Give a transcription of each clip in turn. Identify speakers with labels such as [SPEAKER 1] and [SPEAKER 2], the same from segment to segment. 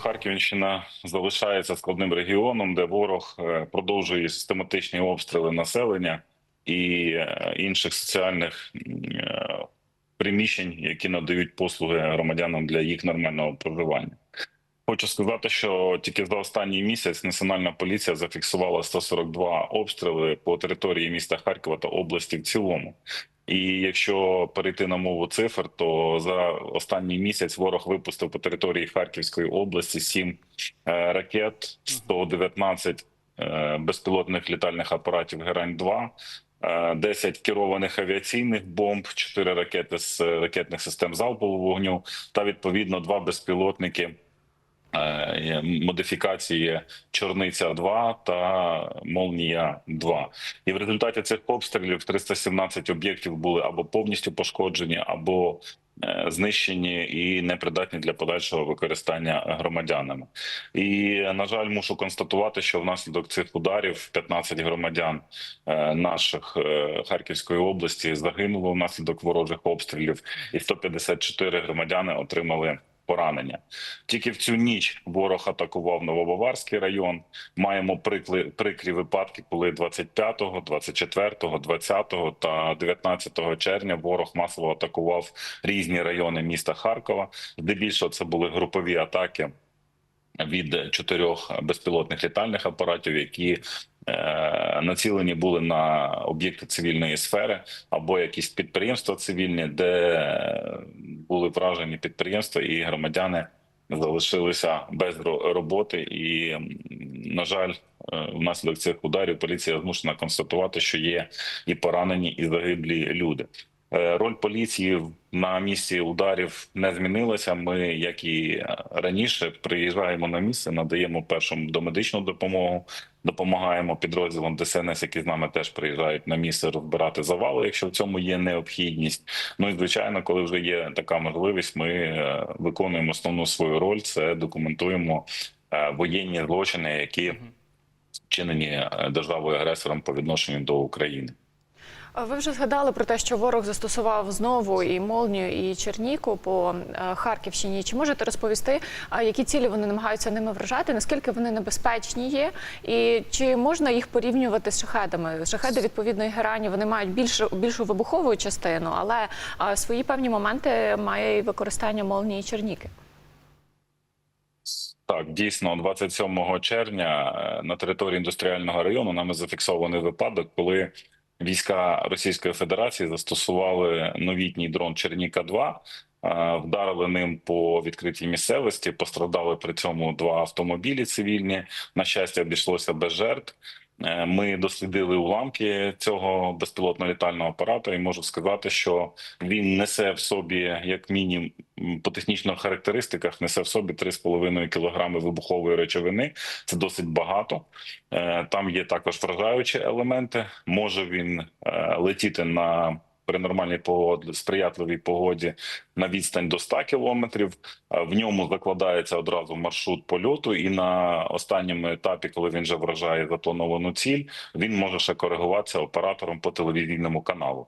[SPEAKER 1] Харківщина залишається складним регіоном, де ворог е, продовжує систематичні обстріли населення і е, інших соціальних е, приміщень, які надають послуги громадянам для їх нормального проживання. Хочу сказати, що тільки за останній місяць Національна поліція зафіксувала 142 обстріли по території міста Харкова та області в цілому. І якщо перейти на мову цифр, то за останній місяць ворог випустив по території Харківської області 7 е, ракет, 119 е, безпілотних літальних апаратів Герань 2 е, 10 керованих авіаційних бомб, 4 ракети з ракетних систем залпового вогню та відповідно два безпілотники е, модифікації Чорниця 2 та Молнія 2 І в результаті цих обстрілів 317 об'єктів були або повністю пошкоджені, або е, знищені і непридатні для подальшого використання громадянами. І на жаль, мушу констатувати, що внаслідок цих ударів 15 громадян е, наших е, Харківської області загинуло внаслідок ворожих обстрілів, і 154 громадяни отримали. Поранення тільки в цю ніч ворог атакував Новобаварський район. Маємо прикли, прикрі випадки, коли 25, 24, 20 та 19 червня ворог масово атакував різні райони міста Харкова. Здебільшого це були групові атаки від чотирьох безпілотних літальних апаратів, які націлені були на об'єкти цивільної сфери або якісь підприємства цивільні, де були вражені підприємства і громадяни залишилися без роботи. І, на жаль, е, внаслідок цих ударів поліція змушена констатувати, що є і поранені, і загиблі люди. Е, Роль поліції на місці ударів не змінилася. Ми, як і раніше, приїжджаємо на місце, надаємо першу домедичну допомогу, допомагаємо підрозділам ДСНС, які з нами теж приїжджають на місце розбирати завали, якщо в цьому є необхідність. Ну і звичайно, коли вже є така можливість, ми е, виконуємо основну свою роль. Це документуємо е, воєнні злочини, які вчинені е, державою агресором по відношенню до України.
[SPEAKER 2] Ви вже згадали про те, що ворог застосував знову і молнію, і черніку по е, Харківщині. Чи можете розповісти, які цілі вони намагаються ними вражати? Наскільки вони небезпечні є? І чи можна їх порівнювати з шахедами? Шахеди відповідно і герані вони мають більшу більшу вибухову частину, але свої певні моменти має і використання молнії і черніки.
[SPEAKER 1] Так, дійсно, 27 червня е, на території індустріального району нами зафіксований випадок, коли війська Російської Федерації застосували новітній дрон Черніка 2 е, вдарили ним по відкритій місцевості. пострадали при цьому два автомобілі цивільні. На щастя, обійшлося без жертв. Е, Ми дослідили уламки цього безпілотного літального апарату, і можу сказати, що він несе в собі як мінімум по технічних характеристиках, несе в собі 3,5 кілограми вибухової речовини. Це досить багато. Е, Там є також вражаючі елементи. Може він е, летіти на при нормальній погоді, сприятливій погоді на відстань до 100 кілометрів. В ньому закладається одразу маршрут польоту, і на останньому етапі, коли він вже вражає заплановану ціль, він може ще коригуватися оператором по телевізійному каналу.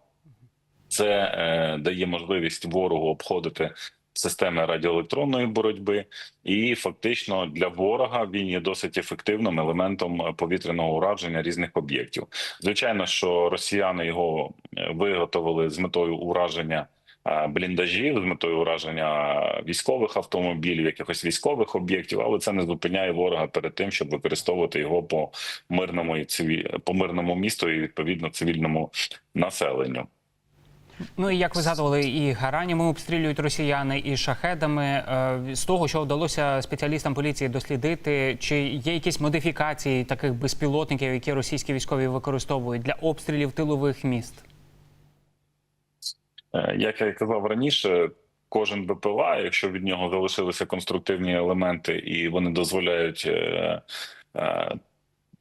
[SPEAKER 1] Це е, дає можливість ворогу обходити системи радіоелектронної боротьби, і фактично для ворога він є досить ефективним елементом повітряного ураження різних об'єктів. Звичайно, що росіяни його е, виготовили з метою ураження. е, Бліндажів з метою ураження військових автомобілів, якихось військових об'єктів, але це не зупиняє ворога перед тим, щоб використовувати його по мирному і циві... по мирному місту і відповідно цивільному населенню.
[SPEAKER 3] Ну і як ви згадували, і гаранями обстрілюють росіяни, і шахедами. Е, З того, що вдалося спеціалістам поліції дослідити, чи є якісь модифікації таких безпілотників, які російські військові використовують для обстрілів тилових міст?
[SPEAKER 1] Е, Як я казав раніше, кожен БПЛА, якщо від нього залишилися конструктивні елементи, і вони дозволяють.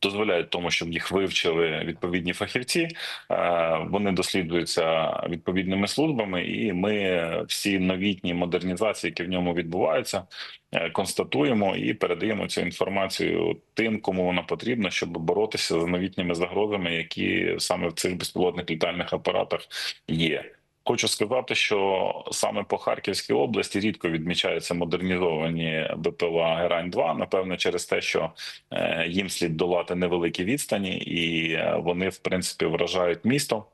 [SPEAKER 1] Дозволяють тому, щоб їх вивчили відповідні фахівці. Е, Вони досліджуються відповідними службами, і ми всі новітні модернізації, які в ньому відбуваються, е, констатуємо і передаємо цю інформацію тим, кому вона потрібна, щоб боротися з новітніми загрозами, які саме в цих безпілотних літальних апаратах є. Хочу сказати, що саме по Харківській області рідко відмічаються модернізовані БПЛА Герань 2 Напевно, через те, що е, їм слід долати невеликі відстані, і е, вони в принципі вражають місто.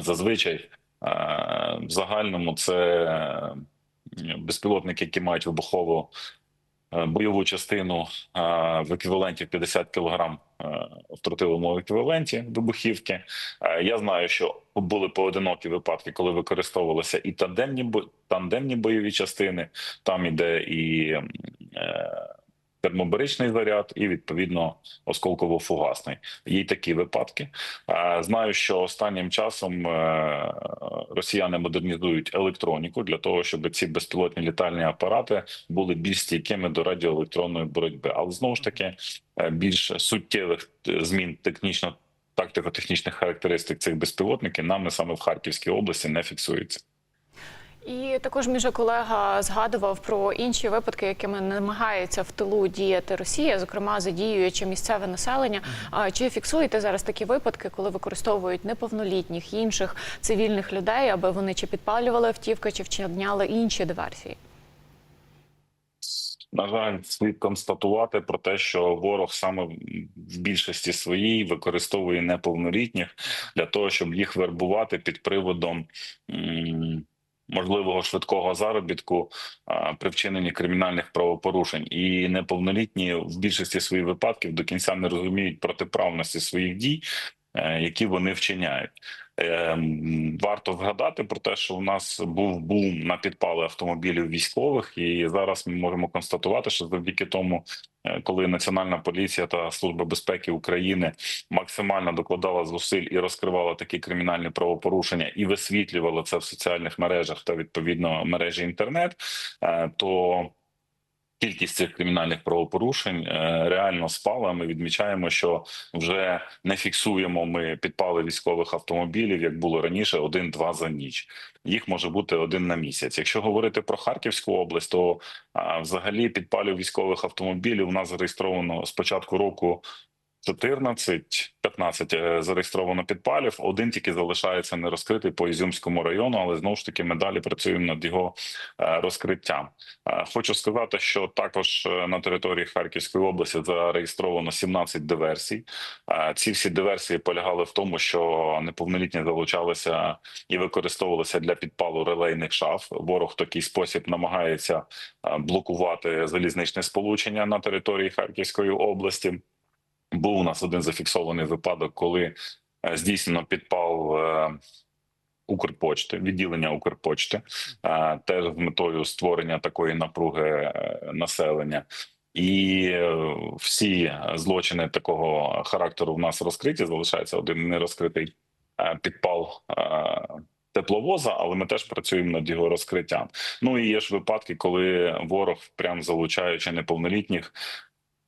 [SPEAKER 1] Зазвичай е, в загальному це безпілотники, які мають вибухову бойову частину в еквіваленті 50 кг в тротиловому еквіваленті вибухівки. Е, Я знаю, що були поодинокі випадки, коли використовувалися і тандемні тандемні бойові частини. Там іде і е, термобаричний заряд, і відповідно осколково-фугасний. Є такі випадки. Знаю, що останнім часом е, росіяни модернізують електроніку для того, щоб ці безпілотні літальні апарати були більш стійкими до радіоелектронної боротьби. Але знову ж таки е, більш суттєвих е, змін технічно тактико-технічних характеристик цих безпілотників нами саме в Харківській області не фіксується.
[SPEAKER 2] І також між колега згадував про інші випадки, якими намагається в тилу діяти Росія, зокрема задіюючи місцеве населення. А Чи фіксуєте зараз такі випадки, коли використовують неповнолітніх інших цивільних людей, аби вони чи підпалювали автівки, чи вчиняли інші диверсії?
[SPEAKER 1] На жаль, слід констатувати про те, що ворог саме в більшості своїй використовує неповнолітніх для того, щоб їх вербувати під приводом м, можливого швидкого заробітку при вчиненні кримінальних правопорушень. І неповнолітні в більшості своїх випадків до кінця не розуміють протиправності своїх дій, е, які вони вчиняють. Ем, Варто згадати про те, що в нас був бум на підпали автомобілів військових, і зараз ми можемо констатувати, що завдяки тому, е, коли Національна поліція та служба безпеки України максимально докладала зусиль і розкривала такі кримінальні правопорушення, і висвітлювала це в соціальних мережах та відповідно мережі інтернет, е, то Кількість цих кримінальних правопорушень е, реально спала. Ми відмічаємо, що вже не фіксуємо ми підпали військових автомобілів, як було раніше, один-два за ніч. Їх може бути один на місяць. Якщо говорити про Харківську область, то а, взагалі підпалів військових автомобілів у нас зареєстровано з початку року 14, 15 е, зареєстровано підпалів. Один тільки залишається нерозкритий по Ізюмському району, але знову ж таки ми далі працюємо над його е, розкриттям. Е, Хочу сказати, що також на території Харківської області зареєстровано 17 диверсій. Ці всі диверсії полягали в тому, що неповнолітні залучалися і використовувалися для підпалу релейних шаф. Ворог в такий спосіб намагається блокувати залізничне сполучення на території Харківської області. Був у нас один зафіксований випадок, коли е, здійснено підпал е, Укрпочти, відділення Укрпочти, е, теж з метою створення такої напруги населення. І всі злочини такого характеру в нас розкриті. Залишається один нерозкритий підпал тепловоза, але ми теж працюємо над його розкриттям. Ну і є ж випадки, коли ворог, прям залучаючи неповнолітніх,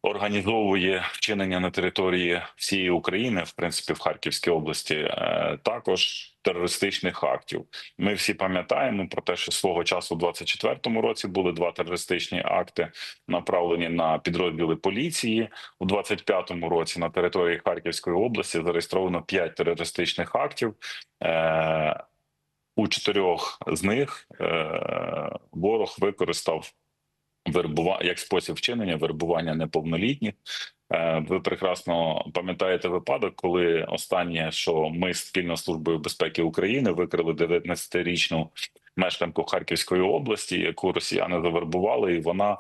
[SPEAKER 1] організовує вчинення на території всієї України, в принципі, в Харківській області, е, також терористичних актів. Ми всі пам'ятаємо про те, що свого часу, у 24-му році, були два терористичні акти, направлені на підрозділи поліції. У 25-му році на території Харківської області зареєстровано п'ять терористичних актів. Е, У чотирьох з них е, ворог використав вербува... як спосіб вчинення вербування неповнолітніх. Е, Ви прекрасно пам'ятаєте випадок, коли останнє, що ми спільно з службою безпеки України викрили 19-річну мешканку Харківської області, яку росіяни завербували, і вона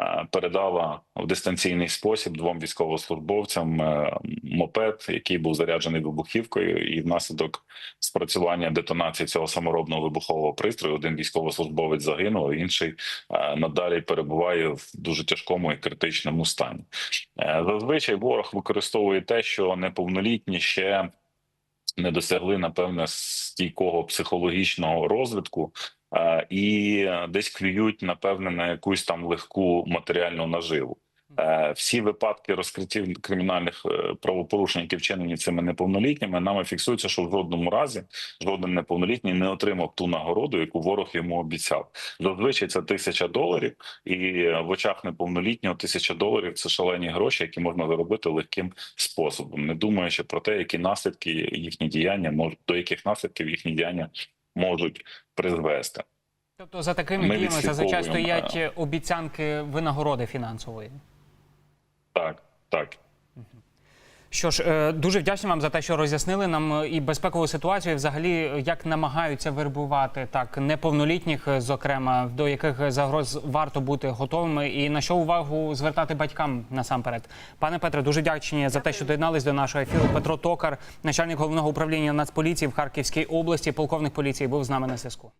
[SPEAKER 1] е, передала в дистанційний спосіб двом військовослужбовцям е, мопед, який був заряджений вибухівкою, і внаслідок спрацювання детонації цього саморобного вибухового пристрою один військовослужбовець загинув, інший е, надалі перебуває в дуже тяжкому і критичному стані. Зазвичай ворог використовує те, що неповнолітні ще не досягли напевне стійкого психологічного розвитку. е, І десь клюють напевне на якусь там легку матеріальну наживу. Е, Всі випадки розкриттів кримінальних е, правопорушень, які вчинені цими неповнолітніми, нами фіксується, що в жодному разі жоден неповнолітній не отримав ту нагороду, яку ворог йому обіцяв. Зазвичай це тисяча доларів, і в очах неповнолітнього тисяча доларів це шалені гроші, які можна заробити легким способом, не думаючи про те, які наслідки їхні діяння можуть до яких наслідків їхні діяння можуть призвести.
[SPEAKER 3] Тобто за такими
[SPEAKER 1] Ми
[SPEAKER 3] діями зазвичай стоять обіцянки винагороди фінансової.
[SPEAKER 1] Так, так.
[SPEAKER 3] Що ж, е, дуже вдячні вам за те, що роз'яснили нам е, і безпекову ситуацію, і взагалі, е, як намагаються вербувати так неповнолітніх, зокрема, до яких загроз варто бути готовими, і на що увагу звертати батькам насамперед. Пане Петре, дуже вдячні за те, що доєднались до нашого ефіру. Петро Токар, начальник головного управління Нацполіції в Харківській області, полковник поліції, був з нами на зв'язку.